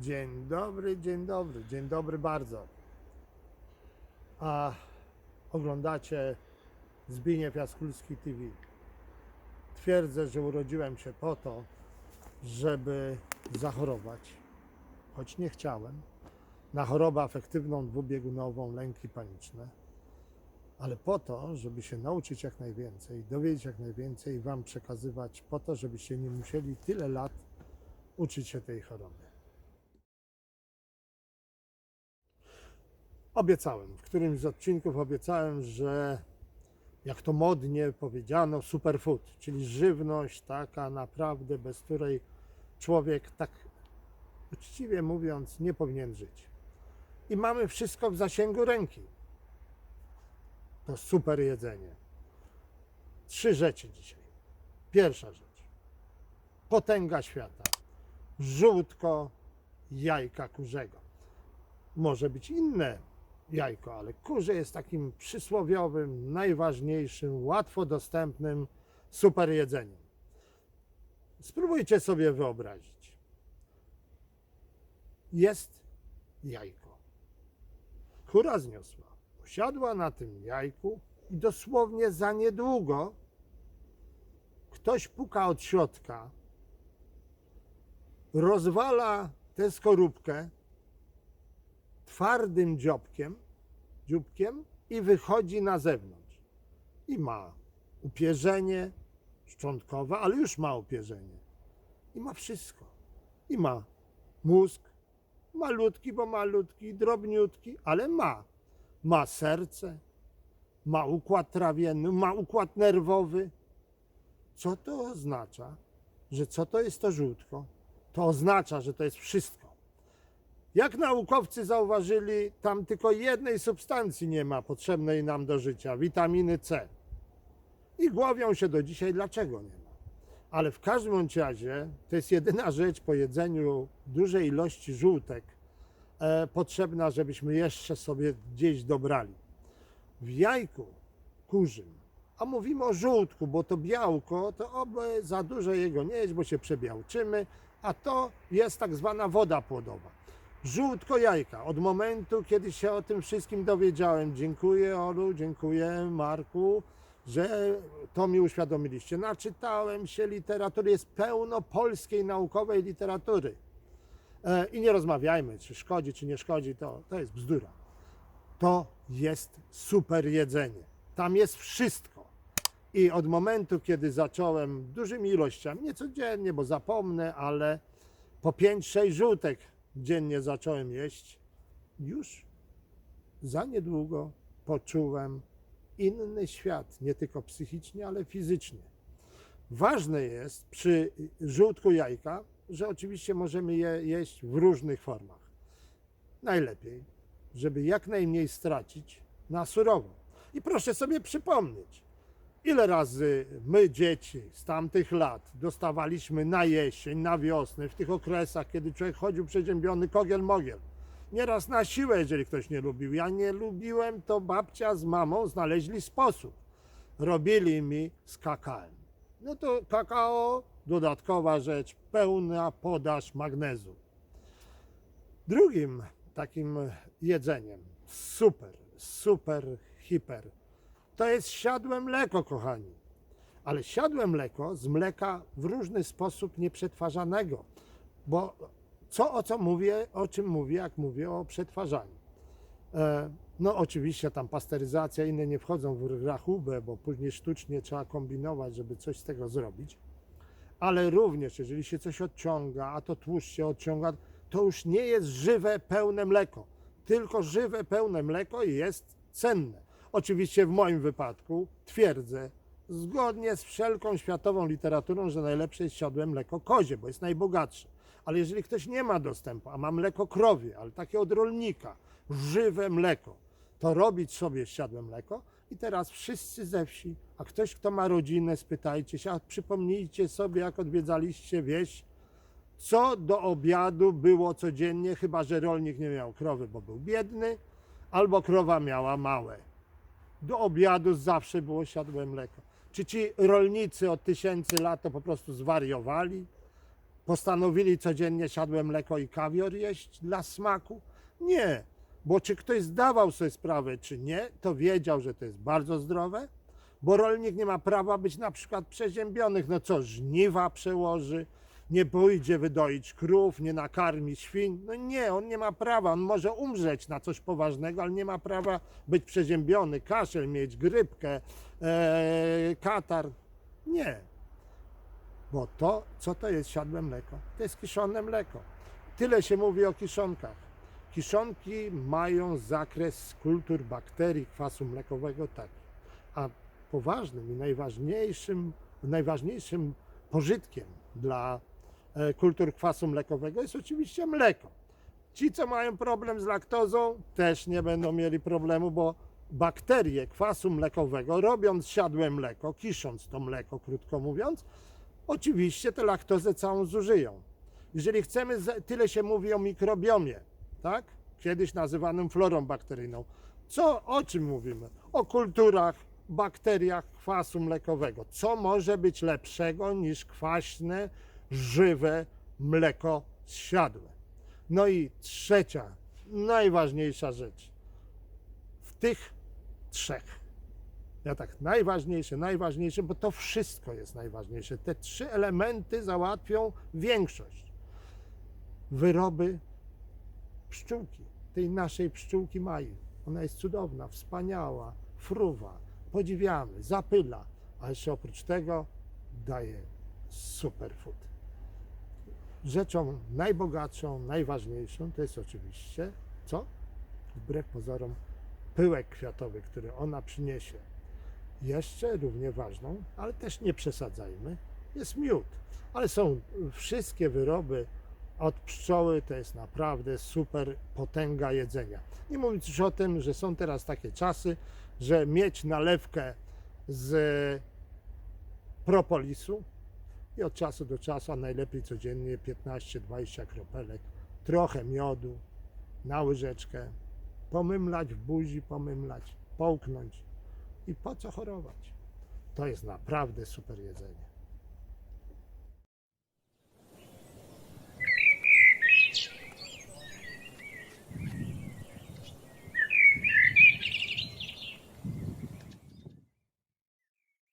Dzień dobry, dzień dobry, dzień dobry bardzo. A oglądacie Zbigniew Jaskulski TV. Twierdzę, że urodziłem się po to, żeby zachorować, choć nie chciałem, na chorobę afektywną dwubiegunową, lęki paniczne, ale po to, żeby się nauczyć jak najwięcej, dowiedzieć jak najwięcej i Wam przekazywać, po to, żebyście nie musieli tyle lat uczyć się tej choroby. Obiecałem, w którymś z odcinków obiecałem, że jak to modnie powiedziano, superfood, czyli żywność taka naprawdę, bez której człowiek tak uczciwie mówiąc nie powinien żyć. I mamy wszystko w zasięgu ręki. To super jedzenie. Trzy rzeczy dzisiaj. Pierwsza rzecz. Potęga świata. Żółtko jajka kurzego. Może być inne jajko, ale kurze jest takim przysłowiowym, najważniejszym, łatwo dostępnym super jedzeniem. Spróbujcie sobie wyobrazić. Jest jajko. Kura zniosła, usiadła na tym jajku i dosłownie za niedługo ktoś puka od środka, rozwala tę skorupkę twardym dziobkiem, dzióbkiem i wychodzi na zewnątrz. I ma upierzenie szczątkowe, ale już ma upierzenie. I ma wszystko. I ma mózg, malutki, bo malutki, drobniutki, ale ma. Ma serce, ma układ trawienny, ma układ nerwowy. Co to oznacza? Że co to jest to żółtko? To oznacza, że to jest wszystko. Jak naukowcy zauważyli, tam tylko jednej substancji nie ma potrzebnej nam do życia witaminy C. I głowią się do dzisiaj, dlaczego nie ma. Ale w każdym razie to jest jedyna rzecz po jedzeniu dużej ilości żółtek e, potrzebna, żebyśmy jeszcze sobie gdzieś dobrali. W jajku kurzym, a mówimy o żółtku, bo to białko, to oby za dużo jego nie jeść, bo się przebiałczymy, a to jest tak zwana woda płodowa. Żółtko jajka. Od momentu, kiedy się o tym wszystkim dowiedziałem, dziękuję Olu, dziękuję Marku, że to mi uświadomiliście. Naczytałem się literatury, jest pełno polskiej naukowej literatury. E, I nie rozmawiajmy, czy szkodzi, czy nie szkodzi, to, to jest bzdura. To jest super jedzenie. Tam jest wszystko. I od momentu, kiedy zacząłem dużymi ilościami, nie codziennie, bo zapomnę, ale po 5-6 żółtek dziennie zacząłem jeść, już za niedługo poczułem inny świat, nie tylko psychicznie, ale fizycznie. Ważne jest przy żółtku jajka, że oczywiście możemy je jeść w różnych formach. Najlepiej, żeby jak najmniej stracić na surowo. I proszę sobie przypomnieć, ile razy my, dzieci z tamtych lat, dostawaliśmy na jesień, na wiosnę, w tych okresach, kiedy człowiek chodził przeziębiony kogiel-mogiel. Nieraz na siłę, jeżeli ktoś nie lubił. Ja nie lubiłem, to babcia z mamą znaleźli sposób. Robili mi z kakałem. No to kakao, dodatkowa rzecz, pełna podaż magnezu. Drugim takim jedzeniem, super, super, hiper, to jest siadłe mleko, kochani. Ale siadłe mleko z mleka w różny sposób nieprzetwarzanego. Bo co o co mówię, o czym mówię, jak mówię o przetwarzaniu? E, no oczywiście tam pasteryzacja, inne nie wchodzą w rachubę, bo później sztucznie trzeba kombinować, żeby coś z tego zrobić. Ale również, jeżeli się coś odciąga, a to tłuszcz się odciąga, to już nie jest żywe, pełne mleko. Tylko żywe, pełne mleko jest cenne. Oczywiście w moim wypadku twierdzę, zgodnie z wszelką światową literaturą, że najlepsze jest siodłe mleko kozie, bo jest najbogatsze. Ale jeżeli ktoś nie ma dostępu, a ma mleko krowie, ale takie od rolnika, żywe mleko, to robić sobie siadłe mleko i teraz wszyscy ze wsi, a ktoś, kto ma rodzinę, spytajcie się, a przypomnijcie sobie, jak odwiedzaliście wieś, co do obiadu było codziennie, chyba że rolnik nie miał krowy, bo był biedny, albo krowa miała małe. Do obiadu zawsze było siadłe mleko. Czy ci rolnicy od tysięcy lat to po prostu zwariowali? postanowili codziennie siadłe mleko i kawior jeść dla smaku? Nie, bo czy ktoś zdawał sobie sprawę, czy nie, to wiedział, że to jest bardzo zdrowe, bo rolnik nie ma prawa być na przykład przeziębionych. No co, żniwa przełoży, nie pójdzie wydoić krów, nie nakarmi świń. No nie, on nie ma prawa, on może umrzeć na coś poważnego, ale nie ma prawa być przeziębiony, kaszel mieć, grypkę, e, katar. Nie. Bo to, co to jest siadłe mleko? To jest kiszone mleko. Tyle się mówi o kiszonkach. Kiszonki mają zakres kultur bakterii kwasu mlekowego taki. A poważnym i najważniejszym, najważniejszym pożytkiem dla kultur kwasu mlekowego jest oczywiście mleko. Ci, co mają problem z laktozą, też nie będą mieli problemu, bo bakterie kwasu mlekowego, robiąc siadłe mleko, kisząc to mleko, krótko mówiąc, oczywiście tę laktozę całą zużyją. Jeżeli chcemy, tyle się mówi o mikrobiomie, tak? Kiedyś nazywanym florą bakteryjną. Co, o czym mówimy? O kulturach, bakteriach kwasu mlekowego. Co może być lepszego niż kwaśne, żywe mleko zsiadłe? No i trzecia, najważniejsza rzecz. W tych trzech, ja tak, najważniejsze, najważniejsze, bo to wszystko jest najważniejsze. Te trzy elementy załatwią większość. Wyroby pszczółki, tej naszej pszczółki Mai. Ona jest cudowna, wspaniała, fruwa, podziwiamy, zapyla, a jeszcze oprócz tego daje superfood. Rzeczą najbogatszą, najważniejszą to jest oczywiście co? Wbrew pozorom pyłek kwiatowy, który ona przyniesie. Jeszcze równie ważną, ale też nie przesadzajmy, jest miód. Ale są wszystkie wyroby od pszczoły, to jest naprawdę super potęga jedzenia. Nie mówiąc już o tym, że są teraz takie czasy, że mieć nalewkę z propolisu i od czasu do czasu, a najlepiej codziennie 15-20 kropelek, trochę miodu na łyżeczkę, pomymlać w buzi, pomymlać, połknąć i po co chorować? To jest naprawdę super jedzenie.